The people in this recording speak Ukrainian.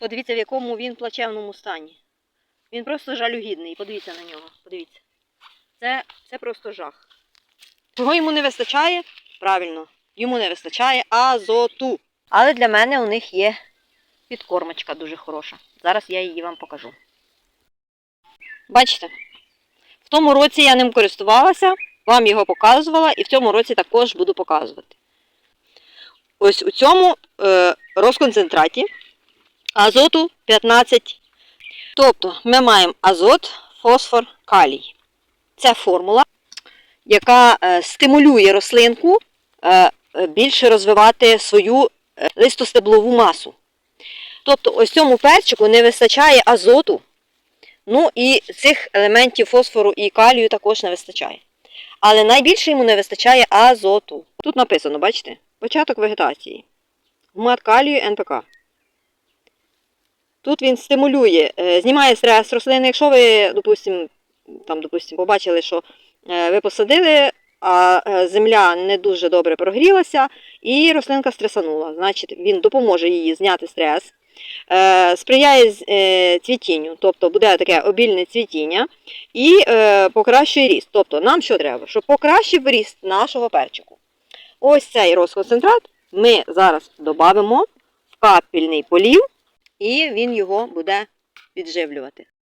Подивіться, в якому він плачевному стані. Він просто жалюгідний. Подивіться на нього. Подивіться. Це, це просто жах. Чого йому не вистачає? Правильно, йому не вистачає азоту. Але для мене у них є підкормочка дуже хороша. Зараз я її вам покажу. Бачите, в тому році я ним користувалася, вам його показувала, і в цьому році також буду показувати. Ось у цьому е, розконцентраті азоту 15. Тобто ми маємо азот, фосфор, калій. Це формула, яка е, стимулює рослинку е, більше розвивати свою е, листостеблову масу. Тобто, ось цьому перчику не вистачає азоту, ну і цих елементів фосфору і калію також не вистачає. Але найбільше йому не вистачає азоту. Тут написано, бачите? Початок вегетації. Гумат калію НПК. Тут він стимулює, е, знімає стрес рослини. Якщо ви, допустим, там, допустим, побачили, що е, ви посадили, а е, земля не дуже добре прогрілася, і рослинка стресанула. Значить, він допоможе їй зняти стрес, сприяє цвітінню, тобто буде таке обільне цвітіння, і покращує ріст. Тобто нам що треба? Щоб покращив ріст нашого перчику. Ось цей розконцентрат ми зараз додамо в капельний полів, і він його буде підживлювати.